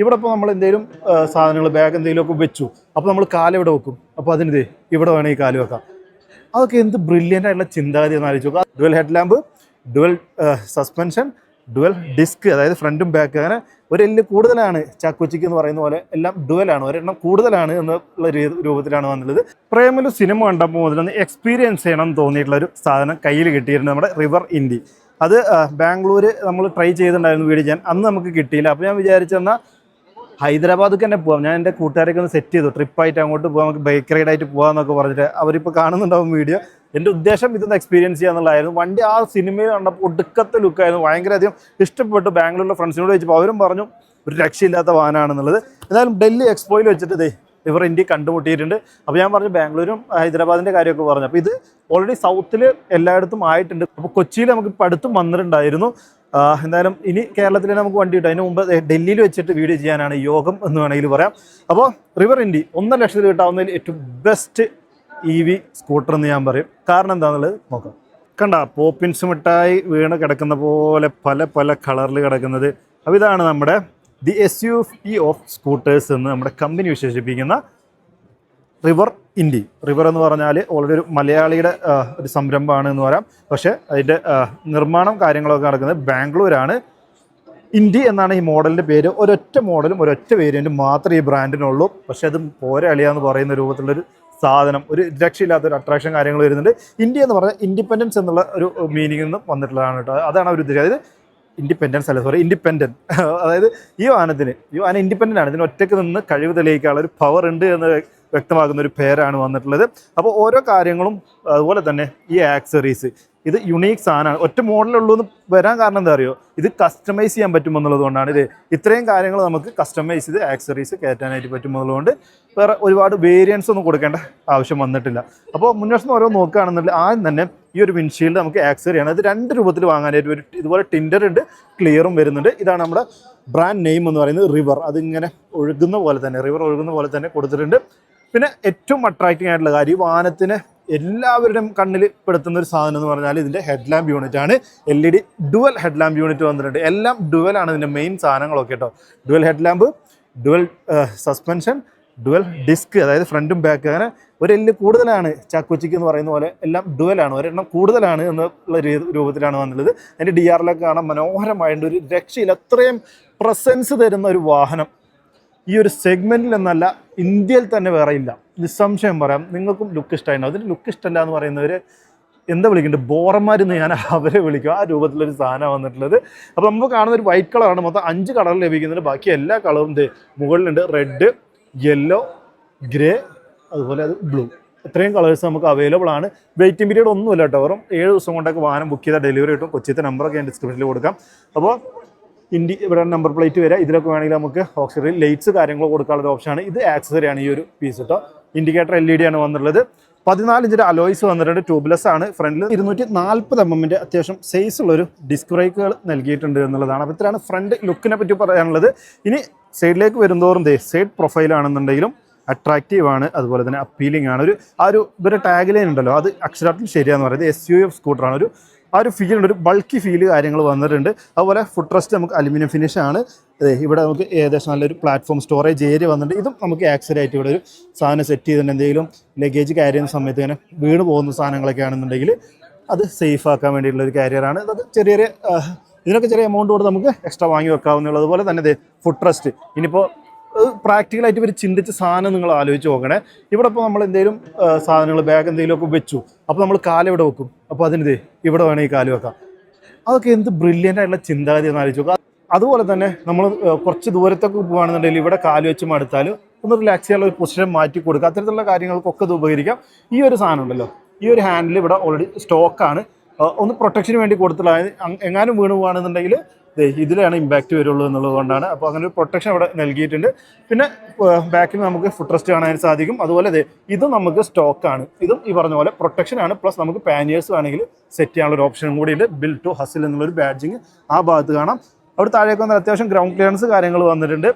ഇവിടെ ഇപ്പോൾ നമ്മൾ എന്തെങ്കിലും സാധനങ്ങൾ ബാഗ് എന്തെങ്കിലുമൊക്കെ വെച്ചു. അപ്പോൾ നമ്മൾ കാൽ ഇവിടെ വെക്കും? അപ്പോൾ അതിന് ദേ ഇവിടെ വേണം ഈ കാൽ വെക്കാം. അതൊക്കെ എന്ത് ബ്രില്യന്റ് ആയിട്ടുള്ള ചിന്താഗതി എന്ന് ആലോചിച്ച് നോക്കുക dual head lamp dual suspension dual disc അതായത് ഫ്രണ്ടും ബാക്ക് അങ്ങനെ ഒരു എല്ല് കൂടുതലാണ് ചാക്കോച്ചിക്ക് എന്ന് പറയുന്ന പോലെ എല്ലാം ഡുവലാണ് ഒരെണ്ണം കൂടുതലാണ് എന്നുള്ള രൂപത്തിലാണ് വന്നുള്ളത് പ്രേമലു സിനിമ കണ്ടപ്പോൾ മുതലൊന്ന് എക്സ്പീരിയൻസ് ചെയ്യണം എന്ന് തോന്നിയിട്ടുള്ള ഒരു സാധനം കയ്യിൽ കിട്ടിയിരുന്നു നമ്മുടെ റിവർ ഇൻഡി അത് ബാംഗ്ലൂർ നമ്മൾ ട്രൈ ചെയ്തിട്ടുണ്ടായിരുന്നു ചെയ്യാൻ. അന്ന് നമുക്ക് കിട്ടിയില്ല. അപ്പോൾ ഞാൻ വിചാരിച്ചെന്നാൽ ഹൈദരാബാദിൽ തന്നെ പോവാം. ഞാൻ എന്റെ കൂട്ടുകാരൊക്കെ ഒന്ന് സെറ്റ് ചെയ്തു. ട്രിപ്പായിട്ട് അങ്ങോട്ട് പോകാം നമുക്ക് ബൈക്ക് റൈഡായിട്ട് പോകാമെന്നൊക്കെ പറഞ്ഞിട്ട് അവരിപ്പോൾ കാണുന്നുണ്ടാവും വീഡിയോ എന്റെ ഉദ്ദേശം ഇതൊന്ന് എക്സ്പീരിയൻസ് ചെയ്യാന്നുള്ളതായിരുന്നു. വണ്ടി ആ സിനിമയിൽ കണ്ടപ്പോൾ ഒടുക്കത്തെ ലുക്കായിരുന്നു ഭയങ്കര അധികം ഇഷ്ടപ്പെട്ടു ബാംഗ്ലൂരിലെ ഫ്രണ്ട്സിനോട് ചോദിച്ചപ്പോൾ അവരും പറഞ്ഞു ഒരു രക്ഷയില്ലാത്ത വാഹനമാണെന്നുള്ളത് എന്തായാലും ഡൽഹി എക്സ്പോയിൽ വെച്ചിട്ട് ദേ ഇവർ ഇന്ത്യ കണ്ടുമുട്ടിയിട്ടുണ്ട്. അപ്പോൾ ഞാൻ പറഞ്ഞു ബാംഗ്ലൂരും ഹൈദരാബാദിന്റെ കാര്യമൊക്കെ പറഞ്ഞു. അപ്പോൾ ഇത് ഓൾറെഡി സൗത്തിൽ എല്ലായിടത്തും ആയിട്ടുണ്ട്. അപ്പോൾ കൊച്ചിയിൽ നമുക്ക് ഇപ്പോൾ അടുത്തും വന്നിട്ടുണ്ടായിരുന്നു. എന്തായാലും ഇനി കേരളത്തിൽ നമുക്ക് വണ്ടി കിട്ടും. അതിന് മുമ്പ് ഡൽഹിയിൽ വെച്ചിട്ട് വീഡിയോ ചെയ്യാനാണ് യോഗം എന്ന് വേണമെങ്കിൽ പറയാം. അപ്പോൾ റിവർ ഇൻഡി ഒന്നര ലക്ഷത്തിൽ കിട്ടാവുന്നതിൽ ഏറ്റവും ബെസ്റ്റ് ഇ വി സ്കൂട്ടർ എന്ന് ഞാൻ പറയും. കാരണം എന്താണെന്നുള്ളത് നോക്കാം. കണ്ട പോപ്പിൻസ് മിഠായി വീണ് കിടക്കുന്ന പോലെ പല പല കളറിൽ കിടക്കുന്നത്. അപ്പോൾ ഇതാണ് നമ്മുടെ the S U E of scooters എന്ന് നമ്മുടെ കമ്പനി വിശേഷിപ്പിക്കുന്ന റിവർ ഇൻഡി റിവർ എന്ന് പറഞ്ഞാൽ ഓൾറെഡി ഒരു മലയാളിയുടെ ഒരു സംരംഭമാണ് എന്ന് പറയാം. പക്ഷേ അതിന്റെ നിർമ്മാണം കാര്യങ്ങളൊക്കെ നടക്കുന്നത് ബാംഗ്ലൂരാണ്. ഇൻഡി എന്നാണ് ഈ മോഡലിന്റെ പേര്. ഒരൊറ്റ മോഡലും ഒരൊറ്റ വേരിയന്റും മാത്രമേ ഈ ബ്രാൻഡിനുള്ളൂ. പക്ഷേ അത് പോരാളിയ എന്ന് പറയുന്ന രൂപത്തിലുള്ളൊരു സാധനം ഒരു രക്ഷയില്ലാത്ത ഒരു അട്രാക്ഷൻ കാര്യങ്ങൾ വരുന്നുണ്ട്. ഇന്ത്യ എന്ന് പറഞ്ഞാൽ ഇൻഡിപെൻഡൻസ് എന്നുള്ള ഒരു മീനിങ്ങിൽ നിന്ന് വന്നിട്ടുള്ളതാണ് കേട്ടോ. അതാണ് അവർ ഉദ്ദേശിച്ചത് അതായത് ഇൻഡിപെൻഡൻസ് അല്ല? സോറി ഇൻഡിപെൻഡന്റ് അതായത് ഈ വാഹനത്തിന് ഈ വാഹനം ഇൻഡിപെൻഡന്റ് ആണ്. ഇതിന് ഒറ്റയ്ക്ക് നിന്ന് കഴിവ് തെളിയിക്കാനുള്ള ഒരു പവർ ഉണ്ട് എന്ന് വ്യക്തമാക്കുന്ന ഒരു പേരാണ് വന്നിട്ടുള്ളത്. അപ്പോൾ ഓരോ കാര്യങ്ങളും അതുപോലെ തന്നെ ഈ ആക്സറീസ് ഇത് യുണീക്ക് സാധനമാണ്. ഒറ്റ മോഡലുള്ളൂ എന്ന് വരാൻ കാരണം എന്താ അറിയോ? ഇത് കസ്റ്റമൈസ് ചെയ്യാൻ പറ്റുമെന്നുള്ളത് കൊണ്ടാണ്. ഇത് ഇത്രയും കാര്യങ്ങൾ നമുക്ക് കസ്റ്റമൈസ് ചെയ്ത് ആക്സറീസ് കയറ്റാനായിട്ട് പറ്റുമെന്നുള്ളതുകൊണ്ട് വേറെ ഒരുപാട് വേരിയൻസ് ഒന്നും കൊടുക്കേണ്ട ആവശ്യം വന്നിട്ടില്ല. അപ്പോൾ മുൻവശം ഓരോ നോക്കുകയാണെന്നുണ്ടെങ്കിൽ ആദ്യം തന്നെ ഈ ഒരു വിൻഷീൽഡ് നമുക്ക് ആക്സറി ആണ് ഇത് രണ്ട് രൂപത്തിൽ വാങ്ങാനായിട്ട് ഒരു ഇതുപോലെ ടിൻഡർ ഉണ്ട് ക്ലിയറും വരുന്നുണ്ട്. ഇതാണ് നമ്മുടെ ബ്രാൻഡ് നെയിം എന്ന് പറയുന്നത് റിവർ അതിങ്ങനെ ഒഴുകുന്ന പോലെ തന്നെ റിവർ ഒഴുകുന്ന പോലെ തന്നെ കൊടുത്തിട്ടുണ്ട്. പിന്നെ ഏറ്റവും അട്രാക്റ്റിംഗ് ആയിട്ടുള്ള കാര്യം ഈ വാഹനത്തിന് എല്ലാവരുടെയും കണ്ണിൽ പെടുത്തുന്ന ഒരു സാധനം എന്ന് പറഞ്ഞാൽ ഇതിന്റെ ഹെഡ് ലാമ്പ് യൂണിറ്റ് ആണ്. L E D dual head lamp unit വന്നിട്ടുണ്ട്. എല്ലാം ഡുവൽ ആണ് ഇതിന്റെ മെയിൻ സാധനങ്ങളൊക്കെ കേട്ടോ. Dual head lamp dual suspension dual disc അതായത് ഫ്രണ്ടും ബാക്ക് അങ്ങനെ ഒരു എല്ല് കൂടുതലാണ് ചാക്കോച്ചിക്ക് എന്ന് പറയുന്ന പോലെ എല്ലാം ഡുവലാണ്. ഒരെണ്ണം കൂടുതലാണ് എന്നുള്ള രൂപത്തിലാണ് വന്നുള്ളത് അതിന്റെ ഡി ആറിലൊക്കെ കാണാൻ മനോഹരമായിട്ട് ഒരു രക്ഷയിൽ അത്രയും പ്രസൻസ് തരുന്ന ഒരു വാഹനം. ഈ ഒരു സെഗ്മെന്റിൽ എന്നല്ല ഇന്ത്യയിൽ തന്നെ വേറെ ഇല്ല. നിസ്സംശയം പറയാം നിങ്ങൾക്കും ലുക്ക് ഇഷ്ടമായിട്ടുണ്ടാവും അതിന് ലുക്ക് ഇഷ്ടമല്ല എന്ന് പറയുന്നവർ എന്താ വിളിക്കുന്നുണ്ട് ബോറന്മാരെന്ന് ഞാൻ അവരെ വിളിക്കും. ആ രൂപത്തിലൊരു സാധനം വന്നിട്ടുള്ളത്. അപ്പോൾ നമുക്ക് കാണുന്ന ഒരു വൈറ്റ് കളറാണ് മൊത്തം അഞ്ച് കളർ ലഭിക്കുന്നുണ്ട്. ബാക്കി എല്ലാ കളറും മുകളിലുണ്ട്. റെഡ് യെല്ലോ ഗ്രേ അതുപോലെ അത് ബ്ലൂ ഇത്രയും കളേഴ്സ് നമുക്ക് അവൈലബിൾ ആണ്. വെയിറ്റിംഗ് പീരീഡ് ഒന്നുമില്ല കേട്ടോ. വെറും ഏഴ് ദിവസം കൊണ്ടൊക്കെ വാഹനം ബുക്ക് ചെയ്താൽ ഡെലിവറി കിട്ടും. കൊച്ചിത്തെ നമ്പറൊക്കെ ഞാൻ ഡിസ്ക്രിപ്ഷനിൽ കൊടുക്കാം. അപ്പോൾ ഇന്ത്യ ഇവിടെ നമ്പർ പ്ലേറ്റ് വരാം ഇതിലൊക്കെ വേണമെങ്കിൽ നമുക്ക് ഓക്സിജൻ ലൈറ്റ്സ് കാര്യങ്ങൾ കൊടുക്കാനുള്ള ഓപ്ഷനാണ് ഇത് ആക്സസറി ആണ് ഈ ഒരു പീസ് കേട്ടോ ഇൻഡിക്കേറ്റർ എൽ ഇ ഡി ആണ് വന്നിട്ടുള്ളത്. പതിനാല് ഇഞ്ചിന്റെ അലോയ്സ് വന്നിട്ടുണ്ട് ട്യൂബ്ലെസ് ആണ്. ഫ്രണ്ടിൽ ഇരുന്നൂറ്റി നാൽപ്പത് എം എമ്മിന്റെ അത്യാവശ്യം സൈസ് ഉള്ളൊരു ഡിസ്ക് ബ്രേക്കുകൾ നൽകിയിട്ടുണ്ട് എന്നുള്ളതാണ്. അപ്പോൾ ഇത്രയാണ് ഫ്രണ്ട് ലുക്കിനെ പറ്റി പറയാനുള്ളത്. ഇനി സൈഡിലേക്ക് വരുന്തോറും ദേ സൈഡ് പ്രൊഫൈലാണെന്നുണ്ടെങ്കിലും അട്രാക്റ്റീവ് ആണ്. അതുപോലെ തന്നെ അപ്പീലിംഗ് ആണ്. ഒരു ആ ഒരു ഇവരുടെ ടാഗ് ലൈൻ ഉണ്ടല്ലോ. അത് അക്ഷരാർത്ഥത്തിൽ ശരിയാന്ന് പറയുന്നത് എസ് യു എഫ് സ്കൂട്ടറാണ് ഒരു ആ ഒരു ഫീൽ ഉണ്ട്. ഒരു ബൾക്കി ഫീൽ കാര്യങ്ങൾ വന്നിട്ടുണ്ട്. അതുപോലെ ഫുഡ് ട്രസ്റ്റ് നമുക്ക് അലുമിനിയം ഫിനിഷ് ആണ്. ഇവിടെ നമുക്ക് ഏകദേശം നല്ലൊരു പ്ലാറ്റ്ഫോം സ്റ്റോറേജ് ഏരിയ വന്നിട്ടുണ്ട്. ഇതും നമുക്ക് ആക്സറി ആയിട്ട് ഇവിടെ ഒരു സാധനം സെറ്റ് ചെയ്തിട്ടുണ്ട്. എന്തെങ്കിലും ലഗേജ് ക്യാരി ചെയ്യുന്ന സമയത്ത് ഇങ്ങനെ വീണ് പോകുന്ന സാധനങ്ങളൊക്കെ ആണെന്നുണ്ടെങ്കിൽ അത് സേഫ് ആക്കാൻ വേണ്ടിയിട്ടുള്ള ഒരു കാരിയറാണ് ഇതൊക്കെ ചെറിയ ചെറിയ ഇതിനൊക്കെ ചെറിയ എമൗണ്ട് കൊടുത്ത് നമുക്ക് എക്സ്ട്രാ വാങ്ങി വെക്കാവുന്നുള്ളതുപോലെ തന്നെ ഫുഡ് ട്രസ്റ്റ് ഇനിയിപ്പോൾ പ്രാക്ടിക്കലായിട്ട് ഇവർ ചിന്തിച്ച സാധനം നിങ്ങൾ ആലോചിച്ച് നോക്കണേ. ഇവിടെ ഇപ്പോൾ നമ്മൾ എന്തെങ്കിലും സാധനങ്ങൾ ബാഗ് എന്തെങ്കിലുമൊക്കെ വെച്ചു. അപ്പോൾ നമ്മൾ കാൽ ഇവിടെ വെക്കും? അപ്പോൾ അതിനിത് ഇവിടെ വേണമെങ്കിൽ കാൽ വെക്കാം. അതൊക്കെ എന്ത് ബ്രില്യന്റ് ആയിട്ടുള്ള ചിന്താഗതി എന്ന് ആലോചിച്ച് നോക്കുക അതുപോലെ തന്നെ നമ്മൾ കുറച്ച് ദൂരത്തൊക്കെ പോകുകയാണെന്നുണ്ടെങ്കിൽ ഇവിടെ കാൽ വെച്ച് മടുത്താൽ ഒന്ന് റിലാക്സ് ചെയ്യാനുള്ള ഒരു പൊസിഷൻ മാറ്റി കൊടുക്കുക. അത്തരത്തിലുള്ള കാര്യങ്ങൾക്കൊക്കെ ഇത് ഉപകരിക്കാം. ഈ ഒരു സാധനം ഉണ്ടല്ലോ. ഈ ഒരു ഹാൻഡിൽ ഇവിടെ ഓൾറെഡി സ്റ്റോക്കാണ് ഒന്ന് പ്രൊട്ടക്ഷന് വേണ്ടി കൊടുത്തിട്ടുള്ള എങ്ങാനും വീണ് പോകുകയാണെന്നുണ്ടെങ്കിൽ ഇതിലാണ് ഇമ്പാക്റ്റ് വരുള്ളൂ എന്നുള്ളത് കൊണ്ടാണ്. അപ്പോൾ അങ്ങനെ ഒരു പ്രൊട്ടക്ഷൻ അവിടെ നൽകിയിട്ടുണ്ട്. പിന്നെ ബാക്കിൽ നമുക്ക് ഫുഡ് റെസ്റ്റ് കാണാൻ സാധിക്കും. അതുപോലെ ഇതും നമുക്ക് സ്റ്റോക്കാണ് ഇതും ഈ പറഞ്ഞ പോലെ പ്രൊട്ടക്ഷൻ ആണ്. പ്ലസ് നമുക്ക് പാനിയേഴ്സ് വേണമെങ്കിൽ സെറ്റ് ചെയ്യാനുള്ള ഒരു ഓപ്ഷനും കൂടി ഉണ്ട് ബിൽ ടു ഹസിൽ എന്നുള്ളൊരു ബാഡ്ജിങ് ആ ഭാഗത്ത് കാണാം. അവിടെ താഴേക്ക് വന്നാൽ അത്യാവശ്യം ഗ്രൗണ്ട് ക്ലിയറൻസ് കാര്യങ്ങൾ വന്നിട്ടുണ്ട്.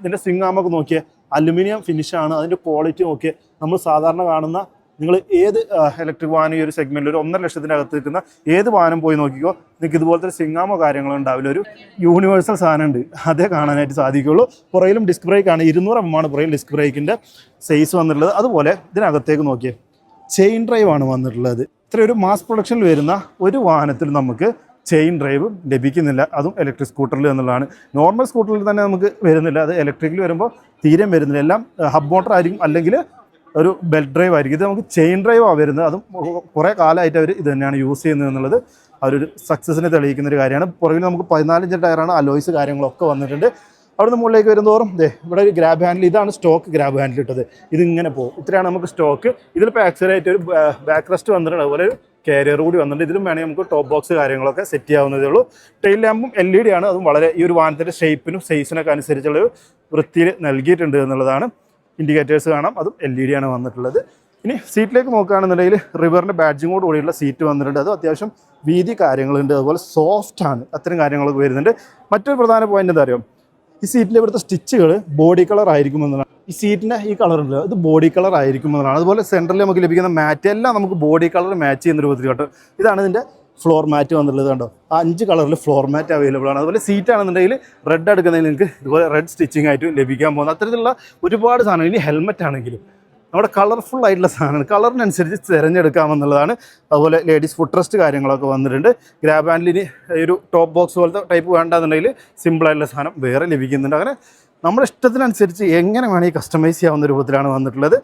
ഇതിന്റെ സ്വിംഗ് ആമൊക്കെ നോക്കിയാൽ അലുമിനിയം ഫിനിഷാണ് അതിന്റെ ക്വാളിറ്റി നോക്കിയാൽ നമ്മൾ സാധാരണ കാണുന്ന നിങ്ങൾ ഏത് ഇലക്ട്രിക് വാഹനം ഈ ഒരു സെഗ്മെന്റിൽ ഒരു ഒന്നര ലക്ഷത്തിനകത്ത് നിൽക്കുന്ന ഏത് വാഹനം പോയി നോക്കിക്കോ നിങ്ങൾക്ക് ഇതുപോലത്തെ സിംഗാമോ കാര്യങ്ങളോ ഉണ്ടാവില്ല. ഒരു യൂണിവേഴ്സൽ സാധനം ഉണ്ട്. അതേ കാണാനായിട്ട് സാധിക്കുള്ളൂ പുറയിലും ഡിസ്ക് ബ്രേക്കാണ് ഇരുന്നൂറ് എം ആണ് പുറയിൽ ഡിസ്ക് ബ്രേക്കിന്റെ സൈസ് വന്നിട്ടുള്ളത്. അതുപോലെ ഇതിനകത്തേക്ക് നോക്കിയേ ചെയിൻ ഡ്രൈവാണ് വന്നിട്ടുള്ളത്. ഇത്ര ഒരു മാസ് പ്രൊഡക്ഷനിൽ വരുന്ന ഒരു വാഹനത്തിൽ നമുക്ക് ചെയിൻ ഡ്രൈവ് ലഭിക്കുന്നില്ല. അതും ഇലക്ട്രിക് സ്കൂട്ടറിൽ എന്നുള്ളതാണ്. നോർമൽ സ്കൂട്ടറിൽ തന്നെ നമുക്ക് വരുന്നില്ല. അത് ഇലക്ട്രിക്കിൽ വരുമ്പോൾ തീരെ വരുന്നില്ല. എല്ലാം ഹബ് മോട്ടർ ആയിരിക്കും. അല്ലെങ്കിൽ ഒരു ബെൽറ്റ് ഡ്രൈവ് ആയിരിക്കും. ഇത് നമുക്ക് ചെയിൻ ഡ്രൈവ് ആണ് വരുന്നത്. അതും കുറേ കാലമായിട്ട് അവർ ഇത് തന്നെയാണ് യൂസ് ചെയ്യുന്നത് എന്നുള്ളത് അവരൊരു സക്സസിനെ തെളിയിക്കുന്ന ഒരു കാര്യമാണ്. പുറകിൽ നമുക്ക് പതിനാലിഞ്ച് ടയറാണ് അലോയ്സ് കാര്യങ്ങളൊക്കെ വന്നിട്ടുണ്ട്. അവിടുന്ന് മുകളിലേക്ക് വരുന്നതോറും ദേ ഇവിടെ ഒരു ഗ്രാബ് ഹാൻഡിൽ ഇതാണ് സ്റ്റോക്ക് ഗ്രാബ് ഹാൻഡിൽ ഇട്ടത്. ഇതിങ്ങനെ പോകും. ഇത്രയാണ് നമുക്ക് സ്റ്റോക്ക് ഇതിലിപ്പോൾ ആക്സലായിട്ട് ഒരു ബാക്ക് റെസ്റ്റ് വന്നിട്ടുണ്ട്. അതുപോലെ ഒരു കാരിയർ കൂടി വന്നിട്ടുണ്ട്. ഇതിലും വേണമെങ്കിൽ നമുക്ക് ടോപ്പ് ബോക്സ് കാര്യങ്ങളൊക്കെ സെറ്റ് ചെയ്യാവുന്നതേ ഉള്ളൂ. ടെയിൽ ലാമ്പും എൽ ഇ ഡി ആണ്. അതും വളരെ ഈ ഒരു വാഹനത്തിന്റെ ഷേപ്പിനും സൈസിനൊക്കെ അനുസരിച്ചുള്ള ഒരു വൃത്തിയിൽ നൽകിയിട്ടുണ്ട് എന്നുള്ളതാണ്. ഇൻഡിക്കേറ്റേഴ്സ് കാണാം. അതും എൽ ഇ ഡി ആണ് വന്നിട്ടുള്ളത്. ഇനി സീറ്റിലേക്ക് നോക്കുകയാണെന്നുണ്ടെങ്കിൽ റിവറിന്റെ ബാഡ്ജിങ്ങോട് കൂടിയുള്ള സീറ്റ് വന്നിട്ടുണ്ട്. അത് അത്യാവശ്യം വീതി കാര്യങ്ങളുണ്ട്. അതുപോലെ സോഫ്റ്റ് ആണ്. അത്തരം കാര്യങ്ങളൊക്കെ വരുന്നുണ്ട്. മറ്റൊരു പ്രധാന പോയിന്റ് എന്താ അറിയാം? ഈ സീറ്റിൽ ഇവിടുത്തെ സ്റ്റിച്ചുകൾ ബോഡി കളർ ആയിരിക്കും എന്നതാണ് ഈ സീറ്റിന്റെ ഈ കളർ ഉണ്ടല്ലോ ബോഡി കളർ ആയിരിക്കും എന്നതാണ് അതുപോലെ സെന്ററിൽ നമുക്ക് ലഭിക്കുന്ന മാറ്റ് എല്ലാം നമുക്ക് ബോഡി കളർ മാച്ച് ചെയ്യുന്ന രൂപത്തിൽ കേട്ടോ. ഇതാണ് ഇതിന്റെ ഫ്ലോർ മാറ്റ് വന്നിട്ടുള്ളത് കണ്ടോ? ആ അഞ്ച് കളറിൽ ഫ്ലോർ മാറ്റ് അവൈലബിൾ ആണ്. അതുപോലെ സീറ്റ് ആണെന്നുണ്ടെങ്കിൽ റെഡ് എടുക്കുന്നതിൽ നിങ്ങൾക്ക് ഇതുപോലെ റെഡ് സ്റ്റിച്ചിങ് ആയിട്ട് ലഭിക്കാൻ പോകുന്നത് അത്തരത്തിലുള്ള ഒരുപാട് സാധനങ്ങൾ ഇനി ഹെൽമെറ്റ് ആണെങ്കിലും. നമ്മുടെ കളർഫുൾ ആയിട്ടുള്ള സാധനമാണ് കളറിനനുസരിച്ച് തിരഞ്ഞെടുക്കാമെന്നുള്ളതാണ്. അതുപോലെ ലേഡീസ് ഫുഡ് ട്രസ്റ്റ് കാര്യങ്ങളൊക്കെ വന്നിട്ടുണ്ട്. ഗ്രാബ് ഹാൻഡിലിന് ഒരു ടോപ്പ് ബോക്സ് പോലത്തെ ടൈപ്പ് വേണ്ടെന്നുണ്ടെങ്കിൽ സിമ്പിളായിട്ടുള്ള സാധനം വേറെ ലഭിക്കുന്നുണ്ട്. അങ്ങനെ നമ്മുടെ ഇഷ്ടത്തിനനുസരിച്ച് എങ്ങനെ വേണമെങ്കിൽ കസ്റ്റമൈസ് ചെയ്യാവുന്ന രൂപത്തിലാണ് വന്നിട്ടുള്ളത്.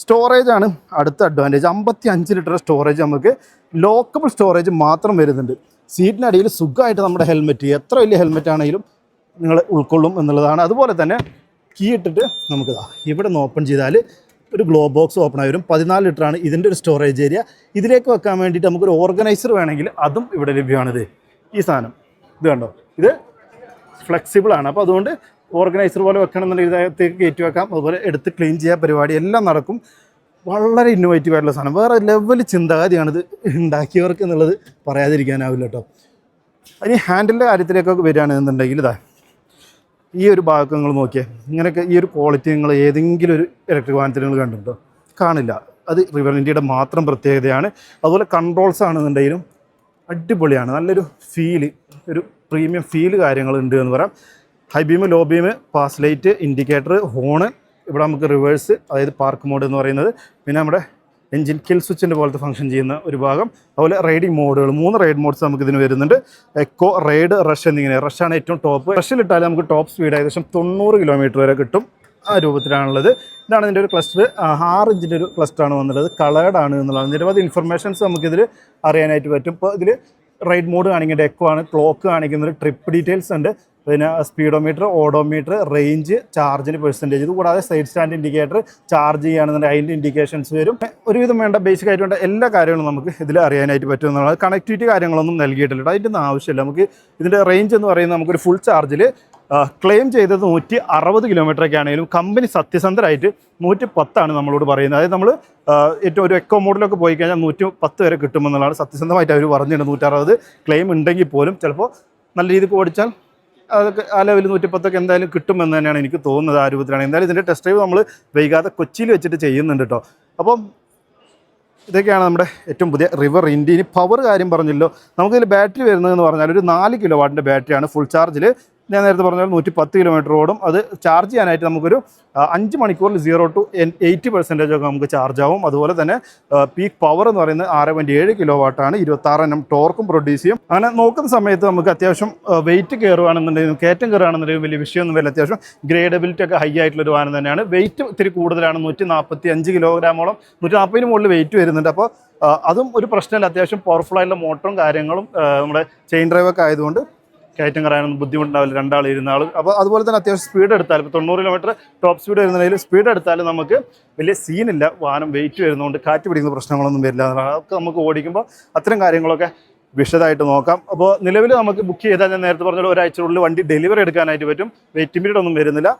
സ്റ്റോറേജ് ആണ് അടുത്ത അഡ്വാന്റേജ് അമ്പത്തി അഞ്ച് ലിറ്റർ സ്റ്റോറേജ് നമുക്ക് ലോക്കബിൾ സ്റ്റോറേജ് മാത്രം വരുന്നുണ്ട്. സീറ്റിനടിയിൽ സുഖമായിട്ട് നമ്മുടെ ഹെൽമെറ്റ് എത്ര വലിയ ഹെൽമെറ്റ് ആണെങ്കിലും നിങ്ങൾ ഉൾക്കൊള്ളും എന്നുള്ളതാണ്. അതുപോലെ തന്നെ കീ ഇട്ടിട്ട് നമുക്ക് ഇവിടെ നിന്ന് ഓപ്പൺ ചെയ്താൽ ഒരു ഗ്ലോ ബോക്സ് ഓപ്പൺ ആയി വരും. പതിനാല് ലിറ്ററാണ് ഇതിന്റെ ഒരു സ്റ്റോറേജ് ഏരിയ ഇതിലേക്ക് വെക്കാൻ വേണ്ടിയിട്ട് നമുക്കൊരു ഓർഗനൈസർ വേണമെങ്കിൽ അതും ഇവിടെ ലഭ്യമാണിത് ഈ സാധനം. ഇത് കണ്ടോ? ഇത് ഫ്ലെക്സിബിൾ ആണ്. അപ്പോൾ അതുകൊണ്ട് ഓർഗനൈസർ പോലെ വെക്കണം എന്നുള്ള ഇതായത്തേക്ക് കയറ്റി വെക്കാം. അതുപോലെ എടുത്ത് ക്ലീൻ ചെയ്യാൻ പരിപാടി എല്ലാം നടക്കും. വളരെ ഇന്നോവേറ്റീവ് ആയിട്ടുള്ള സാധനം. വേറെ ലെവൽ ചിന്താഗതിയാണിത് ഉണ്ടാക്കിയവർക്ക് എന്നുള്ളത് പറയാതിരിക്കാനാവില്ല കേട്ടോ ഇനി ഹാൻഡിലിന്റെ കാര്യത്തിലേക്കൊക്കെ വരികയാണെന്നുണ്ടെങ്കിൽ ഇതാ ഈ ഒരു ഭാഗമൊക്കെ നിങ്ങൾ നോക്കിയാൽ ഇങ്ങനെയൊക്കെ ഈ ഒരു ക്വാളിറ്റി നിങ്ങൾ ഏതെങ്കിലും ഒരു ഇലക്ട്രിക് വാഹനത്തിൽ നിങ്ങൾ കണ്ടിട്ടുണ്ടോ? കാണില്ല. അത് റിവർ ഇന്ത്യയുടെ മാത്രം പ്രത്യേകതയാണ്. അതുപോലെ കൺട്രോൾസ് ആണെന്നുണ്ടെങ്കിലും അടിപൊളിയാണ്. നല്ലൊരു ഫീൽ ഒരു പ്രീമിയം ഫീൽ കാര്യങ്ങളുണ്ട് എന്ന് പറയാം. High beam low beam pass light indicator horn ഇവിടെ നമുക്ക് റിവേഴ്സ് അതായത് പാർക്ക് മോഡ് എന്ന് പറയുന്നത്. പിന്നെ നമ്മുടെ എഞ്ചിൻ കിൽ സ്വിച്ചിന്റെ പോലത്തെ ഫംഗ്ഷൻ ചെയ്യുന്ന ഒരു ഭാഗം. അതുപോലെ റൈഡിംഗ് മോഡുകൾ മൂന്ന് റൈഡ് മോഡ്സ് നമുക്ക് ഇതിന് വരുന്നുണ്ട്. എക്കോ റൈഡ് റഷ് എന്നിങ്ങനെ. റഷാണ് ഏറ്റവും ടോപ്പ്. റഷിലിട്ടാൽ നമുക്ക് ടോപ്പ് സ്പീഡ് ഏകദേശം തൊണ്ണൂറ് കിലോമീറ്റർ വരെ കിട്ടും. ആ രൂപത്തിലാണുള്ളത്. ഇതാണ് ഇതിന്റെ ഒരു ക്ലസ്റ്റർ ആറ് ഇഞ്ചിന്റെ ഒരു ക്ലസ്റ്ററാണ് വന്നുള്ളത് ആണ് എന്നുള്ളതാണ്. നിരവധി ഇൻഫർമേഷൻസ് നമുക്കിതിൽ അറിയാനായിട്ട് പറ്റും. ഇപ്പോൾ ഇതിൽ റൈഡ് മോഡ് കാണിക്കേണ്ട എക്കോ ആണ് ക്ലോക്ക് കാണിക്കുന്നത് ട്രിപ്പ് ഡീറ്റെയിൽസ് ഉണ്ട്. പിന്നെ സ്പീഡോമീറ്റർ ഓഡോമീറ്റർ റേഞ്ച് ചാർജിന് പെർസെന്റേജ് കൂടാതെ സൈഡ് സ്റ്റാൻഡ് ഇൻഡിക്കേറ്റർ ചാർജ് ചെയ്യുകയാണെന്നുണ്ടെങ്കിൽ അതിന്റെ ഇൻഡിക്കേഷൻസ് വരും. ഒരുവിധം വേണ്ട ബേസിക് ആയിട്ട് വേണ്ട എല്ലാ കാര്യങ്ങളും നമുക്ക് ഇതിൽ അറിയാനായിട്ട് പറ്റും എന്നുള്ളത് കണക്ടിവിറ്റി കാര്യങ്ങളൊന്നും നൽകിയിട്ടില്ല അതിന്റെ ഒന്നും ആവശ്യമില്ല. നമുക്ക് ഇതിന്റെ റേഞ്ച് എന്ന് പറയുന്നത് നമുക്കൊരു ഫുൾ ചാർജിൽ ക്ലെയിം ചെയ്തത് നൂറ്റി അറുപത് കിലോമീറ്ററൊക്കെ ആണെങ്കിലും കമ്പനി സത്യസന്ധരായിട്ട് നൂറ്റി പത്താണ് നമ്മളോട് പറയുന്നത്. അതായത് നമ്മൾ ഏറ്റവും ഒരു എക്കോ മോഡിലൊക്കെ പോയി കഴിഞ്ഞാൽ നൂറ്റി പത്ത് വരെ കിട്ടുമെന്നുള്ളതാണ് സത്യസന്ധമായിട്ട് അവർ പറഞ്ഞിട്ടുണ്ട്. നൂറ്ററുപത് ക്ലെയിം ഉണ്ടെങ്കിൽ പോലും ചിലപ്പോൾ നല്ല രീതിക്ക് ഓടിച്ചാൽ അതൊക്കെ ആ ലെവലിൽ നൂറ്റിപ്പത്തൊക്കെ എന്തായാലും കിട്ടുമെന്ന് തന്നെയാണ് എനിക്ക് തോന്നുന്നത് ആ രൂപത്തിലാണ്. എന്തായാലും ഇതിന്റെ ടെസ്റ്റ് ഡ്രൈവ് നമ്മൾ വൈകാതെ കൊച്ചിയിൽ വെച്ചിട്ട് ചെയ്യുന്നുണ്ട് കേട്ടോ അപ്പം ഇതൊക്കെയാണ് നമ്മുടെ ഏറ്റവും പുതിയ റിവർ ഇൻഡി ഇനി പവർ കാര്യം പറഞ്ഞല്ലോ. നമുക്കിതിൽ ബാറ്ററി വരുന്നതെന്ന് പറഞ്ഞാൽ ഒരു നാല് കിലോ വാട്ടിന്റെ ബാറ്ററിയാണ് ഫുൾ ചാർജിൽ ഞാൻ നേരത്തെ പറഞ്ഞ നൂറ്റി പത്ത് കിലോമീറ്റർ ഓടും അത് ചാർജ് ചെയ്യാനായിട്ട് നമുക്കൊരു അഞ്ച് മണിക്കൂറിൽ സീറോ ടു എയ്റ്റി പെർസെന്റേജ് ഒക്കെ നമുക്ക് ചാർജ് ആവും. അതുപോലെ തന്നെ പീക്ക് പവർ എന്ന് പറയുന്നത് ആറ് പോയിന്റ് ഏഴ് കിലോ വാട്ടാണ് ഇരുപത്താറ് എണ്ണം ടോർക്കും പ്രൊഡ്യൂസ് ചെയ്യും. അങ്ങനെ നോക്കുന്ന സമയത്ത് നമുക്ക് അത്യാവശ്യം വെയിറ്റ് കയറുകയാണെന്നുണ്ടെങ്കിലും കയറ്റം കയറുകയാണെന്നുണ്ടെങ്കിലും വലിയ വിഷയമൊന്നും വരില്ല. അത്യാവശ്യം ഗ്രേഡബിലിറ്റി ഒക്കെ ഹൈ ആയിട്ടുള്ള ഒരു വാഹനം തന്നെയാണ്. വെയിറ്റ് ഇത്തിരി കൂടുതലാണ്. നൂറ്റി നാൽപ്പത്തി അഞ്ച് കിലോഗ്രാമോളം നൂറ്റി നാൽപ്പതിന് മുകളിൽ വെയിറ്റ് വരുന്നുണ്ട്. അപ്പോൾ അതും ഒരു പ്രശ്നമില്ല. അത്യാവശ്യം പവർഫുൾ ആയിട്ടുള്ള മോട്ടറും കാര്യങ്ങളും നമ്മുടെ ചെയിൻ ഡ്രൈവൊക്കെ ആയതുകൊണ്ട് കയറ്റം കറയാനൊന്നും ബുദ്ധിമുട്ടുണ്ടാവില്ല. രണ്ടാൾ ഇരുന്ന ആൾ അപ്പോൾ അതുപോലെ തന്നെ അത്യാവശ്യം സ്പീഡ് എടുത്താൽ ഇപ്പോൾ തൊണ്ണൂറ് കിലോമീറ്റർ ടോപ്പ് സ്പീഡ് വരുന്നതിൽ സ്പീഡ് എടുത്താൽ നമുക്ക് വലിയ സീനില്ല വാഹനം വെയിറ്റ് വരുന്നതുകൊണ്ട് കാറ്റ് പിടിക്കുന്ന പ്രശ്നങ്ങളൊന്നും വരില്ല. അതൊക്കെ നമുക്ക് ഓടിക്കുമ്പോൾ അത്തരം കാര്യങ്ങളൊക്കെ വിശദമായിട്ട് നോക്കാം. അപ്പോൾ നിലവിൽ നമുക്ക് ബുക്ക് ചെയ്താൽ ഞാൻ നേരത്തെ പറഞ്ഞ ഒരാഴ്ചയുള്ളിൽ വണ്ടി ഡെലിവറി എടുക്കാനായിട്ട് പറ്റും. വെയിറ്റിംഗ് പീരീഡ് ഒന്നും വരുന്നില്ല.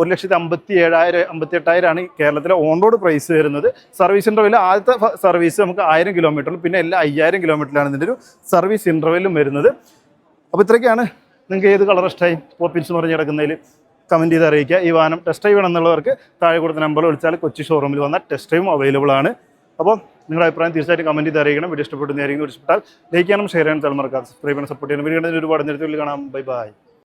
ഒരു ലക്ഷത്തി അമ്പത്തി ഏഴായിരം അമ്പത്തി എട്ടായിരമാണ് കേരളത്തിലെ ഓൺ റോഡ് പ്രൈസ് വരുന്നത്. സർവീസ് ഇന്റർവെൽ ആദ്യത്തെ സർവീസ് നമുക്ക് ആയിരം കിലോമീറ്ററിലും പിന്നെ എല്ലാ അയ്യായിരം കിലോമീറ്ററിലാണ് ഇതിന്റെ ഒരു സർവീസ് ഇന്റർവെല്ലും വരുന്നത്. അപ്പോൾ ഇത്രയൊക്കെയാണ്. നിങ്ങൾക്ക് ഏത് കളർ ഇഷ്ടമായി പോപ്പിൻസ് പറഞ്ഞ് കിടക്കുന്നതിൽ കമന്റ് ചെയ്ത് അറിയിക്കുക. ഈ വാഹനം ടെസ്റ്റ് ഡ്രൈവ് വേണമെന്നുള്ളവർക്ക് താഴെ കൊടുത്ത നമ്പർ വിളിച്ചാൽ കൊച്ചി ഷോറൂമിൽ വന്നാൽ ടെസ്റ്റ് ഡ്രൈവും അവൈലബിൾ ആണ്. അപ്പോൾ നിങ്ങളുടെ അഭിപ്രായം തീർച്ചയായിട്ടും കമന്റ് ചെയ്ത് അറിയിക്കണം. വീഡിയോ ഇഷ്ടപ്പെടുന്നതായിരിക്കും ഇഷ്ടപ്പെട്ടാൽ ലൈക്ക് ചെയ്യാനും ഷെയർ ചെയ്യാനും തലമറക്കാം സബ്സ്ക്രൈബ് ചെയ്യാനും സപ്പോർട്ട് ചെയ്യാനും. വീഡിയോ ഒരുപാട് നേരത്തെ കാണാം. Bye bye